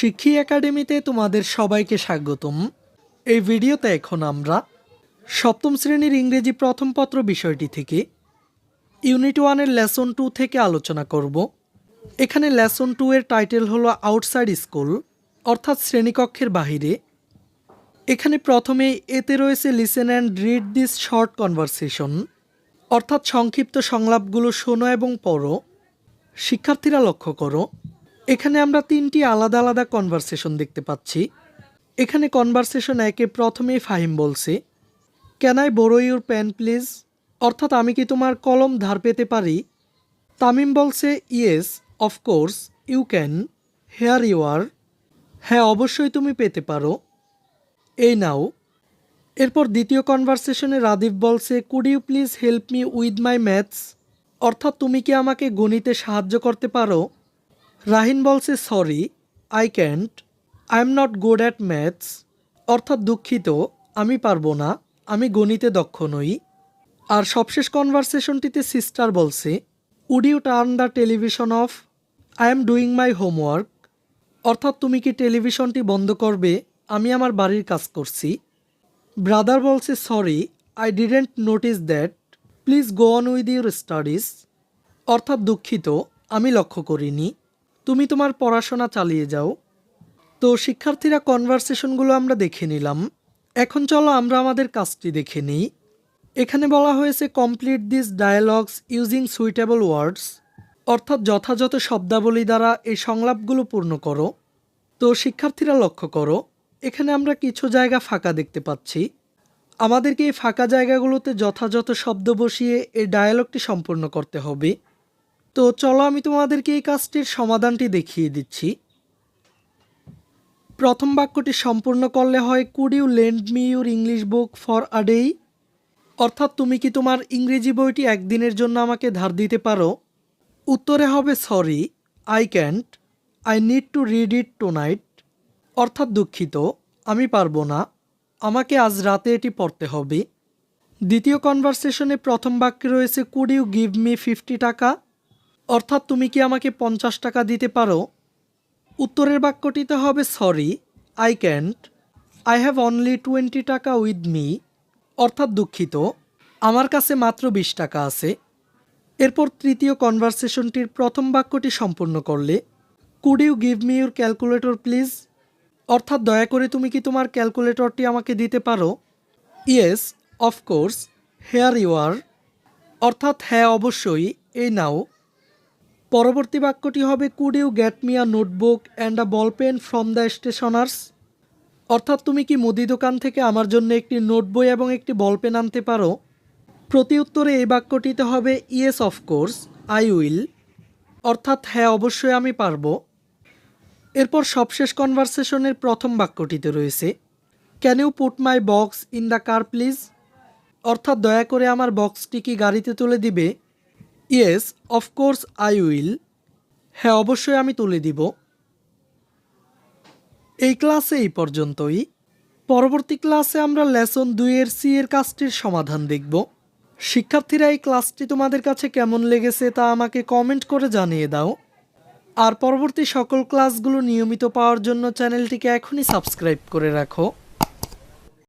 শিক্ষী একাডেমিতে তোমাদের সবাইকে স্বাগতম। এই ভিডিওতে এখন আমরা সপ্তম শ্রেণির ইংরেজি প্রথম পত্র বিষয়টি থেকে ইউনিট ওয়ানের লেসন টু থেকে আলোচনা করব। এখানে লেসন টু এর টাইটেল হলো আউটসাইড স্কুল অর্থাৎ শ্রেণীকক্ষের বাহিরে। এখানে প্রথমেই এতে রয়েছে listen and read this short conversation অর্থাৎ সংক্ষিপ্ত সংলাপগুলো শোনো এবং পড়ো। শিক্ষার্থীরা লক্ষ্য করো এখানে আমরা তিনটি আলাদা আলাদা কনভারসেশন দেখতে পাচ্ছি। এখানে কনভারসেশন একে প্রথমেই ফাহিম বলছে can I borrow your pen please অর্থাৎ আমি কি তোমার কলম ধার পেতে পারি? তামিম বলছে yes of course you can here you are হ্যাঁ অবশ্যই তুমি পেতে পারো। এই নাও। এরপর দ্বিতীয় কনভারসেশনে রাদীপ বলছে could you please help me with my maths অর্থাৎ তুমি কি আমাকে গণিতে সাহায্য করতে পারো? রাহিন বলছে, sorry I can't I am not good at maths অর্থাৎ দুঃখিত, আমি পারব না, আমি গণিতে দক্ষ নই। আর সবশেষ কনভারসেশনটিতে সিস্টার বলছে would you turn the television off I am doing my homework অর্থাৎ, তুমি কি টেলিভিশনটি বন্ধ করবে? আমি আমার বাড়ির কাজ করছি। ব্রাদার বলছে sorry I didn't notice that please go on with your studies অর্থাৎ, দুঃখিত, আমি লক্ষ্য করিনি। তুমি তোমার পড়াশোনা চালিয়ে যাও। তো শিক্ষার্থীরা কনভারসেশনগুলো আমরা দেখে নিলাম। এখন চলো আমরা আমাদের কাজটি দেখে নিই। এখানে বলা হয়েছে complete this dialogues using suitable words অর্থাৎ যথাযথ শব্দাবলী দ্বারা এই সংলাপগুলো পূর্ণ করো। তো শিক্ষার্থীরা লক্ষ্য করো, এখানে আমরা কিছু জায়গা ফাঁকা দেখতে পাচ্ছি। আমাদেরকে এই ফাঁকা জায়গাগুলোতে যথাযথ শব্দ বসিয়ে এই ডায়ালগটি সম্পূর্ণ করতে হবে। তো চলো আমি তোমাদেরকে এই কাজটির সমাধানটি দেখিয়ে দিচ্ছি। প্রথম বাক্যটি সম্পূর্ণ করলে হয় could you lend me your English book for a day অর্থাৎ তুমি কি তোমার ইংরেজি বইটি একদিনের জন্য আমাকে ধার দিতে পারো? উত্তরে হবে sorry I can't I need to read it tonight অর্থাৎ দুঃখিত, আমি পারব না। আমাকে আজ রাতে এটি পড়তে হবে। দ্বিতীয় কনভারসেশনে প্রথম বাক্যে রয়েছে could you give me fifty taka? অর্থাৎ তুমি কি আমাকে পঞ্চাশ টাকা দিতে পারো? উত্তরের বাক্যটিতে হবে, sorry I can't I have only twenty taka with me অর্থাৎ দুঃখিত, আমার কাছে মাত্র বিশ টাকা আছে। এরপর তৃতীয় কনভারসেশনটির প্রথম বাক্যটি সম্পূর্ণ করলে could you give me your calculator please অর্থাৎ, দয়া করে তুমি কি তোমার ক্যালকুলেটরটি আমাকে দিতে পারো? Yes of course here you are অর্থাৎ হ্যাঁ অবশ্যই, এই নাও। পরবর্তী বাক্যটি হবে could you get me a notebook and a ball pen from the stationers. অর্থাৎ তুমি কি মুদি দোকান থেকে আমার জন্য একটি নোট বই এবং একটি বল পেন আনতে পারো? প্রতি উত্তরে এই বাক্যটিতে হবে, ইয়েস অফকোর্স আই উইল। অর্থাৎ হ্যাঁ অবশ্যই আমি পারব। এরপর সবশেষ কনভারসেশনের প্রথম বাক্যটিতে রয়েছে, can you put my box in the car, please? অর্থাৎ, দয়া করে আমার বক্সটি কি গাড়িতে তুলে দিবে? ইয়েস অফকোর্স আই উইল হ্যাঁ অবশ্যই আমি তুলে দিব। এই ক্লাসে এই পর্যন্তই। পরবর্তী ক্লাসে আমরা লেসন দুইয়ের সি এর কাজটির সমাধান দেখব। শিক্ষার্থীরা এই ক্লাসটি তোমাদের কাছে কেমন লেগেছে তা আমাকে কমেন্ট করে জানিয়ে দাও। আর পরবর্তী সকল ক্লাসগুলো নিয়মিত পাওয়ার জন্য চ্যানেলটিকে এখনই সাবস্ক্রাইব করে রাখো।